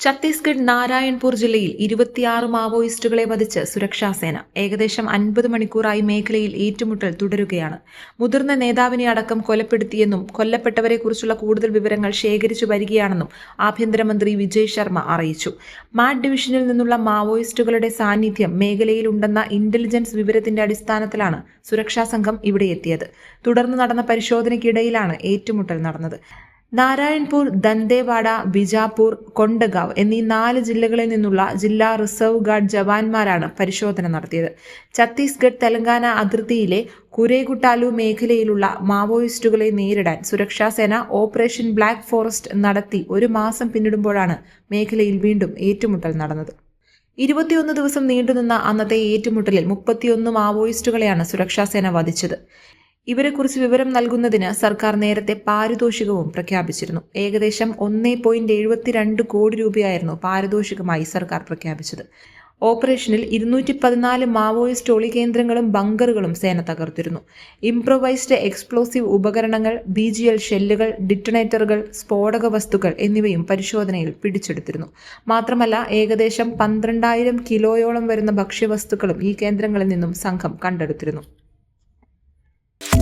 ഛത്തീസ്ഗഡ് നാരായൺപൂർ ജില്ലയിൽ ഇരുപത്തിയാറ് മാവോയിസ്റ്റുകളെ വധിച്ച് സുരക്ഷാസേന ഏകദേശം അൻപത് മണിക്കൂറായി മേഖലയിൽ ഏറ്റുമുട്ടൽ തുടരുകയാണ്. മുതിർന്ന നേതാവിനെ അടക്കം കൊലപ്പെടുത്തിയെന്നും കൊല്ലപ്പെട്ടവരെക്കുറിച്ചുള്ള കൂടുതൽ വിവരങ്ങൾ ശേഖരിച്ചു വരികയാണെന്നും ആഭ്യന്തരമന്ത്രി വിജയ് ശർമ്മ അറിയിച്ചു. മാഡ് ഡിവിഷനിൽ നിന്നുള്ള മാവോയിസ്റ്റുകളുടെ സാന്നിധ്യം മേഖലയിലുണ്ടെന്ന ഇന്റലിജൻസ് വിവരത്തിന്റെ അടിസ്ഥാനത്തിലാണ് സുരക്ഷാ സംഘം ഇവിടെ എത്തിയത്. തുടർന്ന് നടന്ന പരിശോധനയ്ക്കിടയിലാണ് ഏറ്റുമുട്ടൽ നടന്നത്. നാരായൺപൂർ ദന്തേവാഡ ബിജാപൂർ കൊണ്ടഗാവ് എന്നീ നാല് ജില്ലകളിൽ നിന്നുള്ള ജില്ലാ റിസർവ് ഗാർഡ് ജവാന്മാരാണ് പരിശോധന നടത്തിയത്. ഛത്തീസ്ഗഡ് തെലങ്കാന അതിർത്തിയിലെ കുരേഗുട്ടാലു മേഖലയിലുള്ള മാവോയിസ്റ്റുകളെ നേരിടാൻ സുരക്ഷാസേന ഓപ്പറേഷൻ ബ്ലാക്ക് ഫോറസ്റ്റ് നടത്തി ഒരു മാസം പിന്നിടുമ്പോഴാണ് മേഖലയിൽ വീണ്ടും ഏറ്റുമുട്ടൽ നടന്നത്. ഇരുപത്തിയൊന്ന് ദിവസം നീണ്ടുനിന്ന അന്നത്തെ ഏറ്റുമുട്ടലിൽ മുപ്പത്തിയൊന്ന് മാവോയിസ്റ്റുകളെയാണ് സുരക്ഷാസേന വധിച്ചത്. ഇവരെക്കുറിച്ച് വിവരം നൽകുന്നതിന് സർക്കാർ നേരത്തെ പാരിതോഷികവും പ്രഖ്യാപിച്ചിരുന്നു. ഏകദേശം ഒന്നേ പോയിന്റ് എഴുപത്തിരണ്ട് കോടി രൂപയായിരുന്നു പാരിതോഷികമായി സർക്കാർ പ്രഖ്യാപിച്ചത്. ഓപ്പറേഷനിൽ ഇരുന്നൂറ്റി പതിനാല് മാവോയിസ്റ്റ് ഒളി കേന്ദ്രങ്ങളും ബങ്കറുകളും സേന തകർത്തിരുന്നു. ഇംപ്രൊവൈസ്ഡ് എക്സ്പ്ലോസീവ് ഉപകരണങ്ങൾ ബി ജി എൽ ഷെല്ലുകൾ ഡിറ്റണേറ്ററുകൾ സ്ഫോടക വസ്തുക്കൾ എന്നിവയും പരിശോധനയിൽ പിടിച്ചെടുത്തിരുന്നു. മാത്രമല്ല ഏകദേശം പന്ത്രണ്ടായിരം കിലോയോളം വരുന്ന ഭക്ഷ്യവസ്തുക്കളും ഈ കേന്ദ്രങ്ങളിൽ നിന്നും സംഘം കണ്ടെടുത്തിരുന്നു.